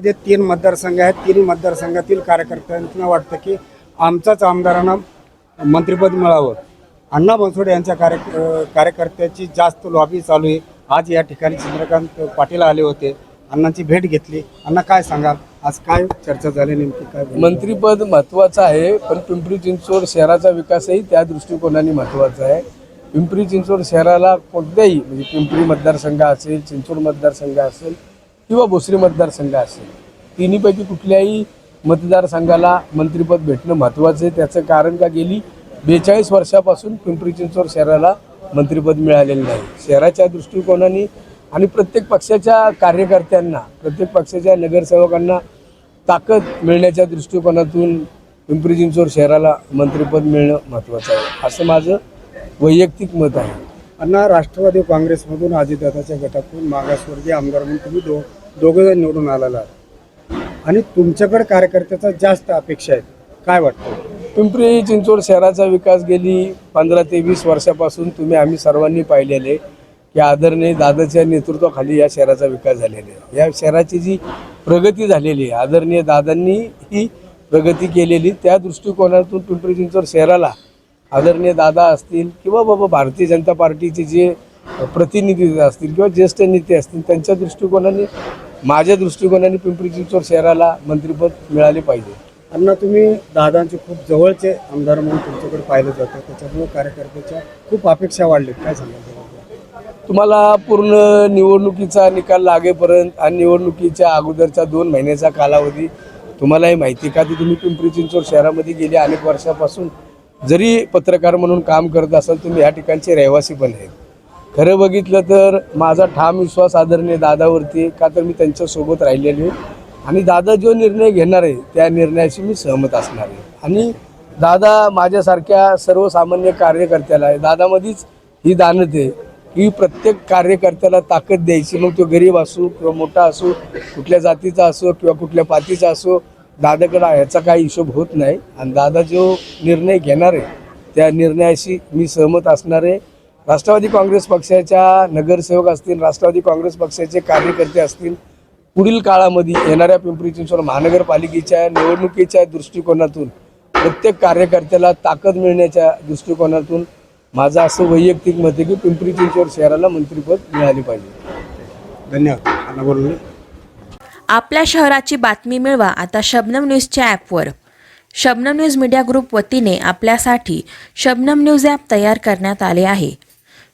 मध्ये तीन मतदारसंघ आहेत. तिन्ही मतदारसंघातील कार्यकर्त्यांना वाटतं की आमचाच आमदारांना मंत्रिपद मिळावं. अण्णा बनसोडे यांच्या कार्य कार्यकर्त्याची जास्त लॉबी चालू आहे. आज या ठिकाणी चंद्रकांत पाटील आले होते. अण्णांची भेट घेतली. अण्णा काय सांगाल? आज काय चर्चा झाली? नेमकी काय मंत्रिपद मंत्रीपद महत्त्वाचं आहे पण पिंपरी चिंचवड शहराचा विकासही त्या दृष्टिकोनाने महत्त्वाचा आहे. पिंपरी चिंचवड शहराला कोणत्याही म्हणजे पिंपरी मतदारसंघ असेल चिंचवड मतदारसंघ असेल किंवा भोसरी मतदारसंघ असेल तिन्हीपैकी कुठल्याही मतदारसंघाला मंत्रिपद भेटणं महत्त्वाचं आहे. त्याचं कारण का गेली? बेचाळीस वर्षापासून पिंपरी चिंचवड शहराला मंत्रिपद मिळालेलं नाही. शहराच्या दृष्टिकोनाने आणि प्रत्येक पक्षाच्या कार्यकर्त्यांना प्रत्येक पक्षाच्या नगरसेवकांना ताकद मिळण्याच्या दृष्टिकोनातून पिंपरी चिंचवड शहराला मंत्रिपद मिळणं महत्त्वाचं आहे. असं माझं वैयक्तिक मत आहे. अण्णा राष्ट्रवादी काँग्रेसमधून अजितदादाच्या गटातून मागासवर्गीय आमदार म्हणून तुम्ही दो दोघं जण निवडून आलेला आणि तुमच्याकडे कार्यकर्त्याचा जास्त अपेक्षा आहेत काय वाटतं? पिंपरी चिंचवड शहराचा विकास गेली पंधरा ते वीस वर्षापासून तुम्ही आम्ही सर्वांनी पाहिलेले की आदरणीय दादाच्या नेतृत्वाखाली या शहराचा विकास झालेला आहे. या शहराची जी प्रगती झालेली आहे आदरणीय दादांनी ही प्रगती केलेली त्या दृष्टिकोनातून पिंपरी चिंचवड शहराला आदरणीय दादा असतील किंवा बाबा भारतीय जनता पार्टीचे जे प्रतिनिधी असतील किंवा ज्येष्ठ नेते असतील त्यांच्या दृष्टिकोनाने माझ्या दृष्टिकोनाने पिंपरी चिंचवड शहराला मंत्रिपद मिळाले पाहिजे. अण्णा तुम्ही दादांचे खूप जवळचे आमदार म्हणून तुमच्याकडे पाहिलं जातं. त्याच्यामुळे कार्यकर्त्याच्या खूप अपेक्षा वाढल्यात काय त्याबद्दल? तुम्हाला पूर्ण निवडणुकीचा निकाल लागेपर्यंत आणि निवडणुकीच्या अगोदरचा दोन महिन्याचा कालावधी तुम्हालाही माहिती का? ती तुम्ही पिंपरी चिंचवड शहरामध्ये गेल्या अनेक वर्षापासून. जरी पत्रकार म्हणून काम करत असाल तुम्ही या ठिकाणचे रहिवासी पण आहेत. खरं बघितलं तर माझा ठाम विश्वास आदरणीय दादावरती का तर मी त्यांच्यासोबत राहिलेलो आणि दादा जो निर्णय घेणार आहे त्या निर्णयाशी मी सहमत असणार आहे. आणि दादा माझ्यासारख्या सर्वसामान्य कार्यकर्त्याला आहे. दादामध्येच ही दानत आहे की प्रत्येक कार्यकर्त्याला ताकद द्यायची. मग तो गरीब असो किंवा मोठा असो कुठल्या जातीचा असो किंवा कुठल्या पातीचा असो दादाकडं ह्याचा काही हिशोब होत नाही. आणि दादा जो निर्णय घेणार आहे त्या निर्णयाशी मी सहमत असणार आहे. राष्ट्रवादी काँग्रेस पक्षाच्या नगरसेवक असतील राष्ट्रवादी काँग्रेस पक्षाचे कार्यकर्ते असतील पुढील काळामध्ये येणाऱ्या पिंपरी चिंचवड महानगरपालिकेच्या निवडणुकीच्या दृष्टिकोनातून प्रत्येक कार्यकर्त्याला ताकद मिळण्याच्या दृष्टिकोनातून माझं असं वैयक्तिक मत आहे की पिंपरी चिंचवड शहराला मंत्रिपद मिळाले पाहिजे. धन्यवाद. आपल्या शहराची बातमी मिळवा आता शबनम न्यूजच्या ॲपवर. शबनम न्यूज मीडिया ग्रुप वतीने आपल्यासाठी शबनम न्यूज ॲप तयार करण्यात आले आहे.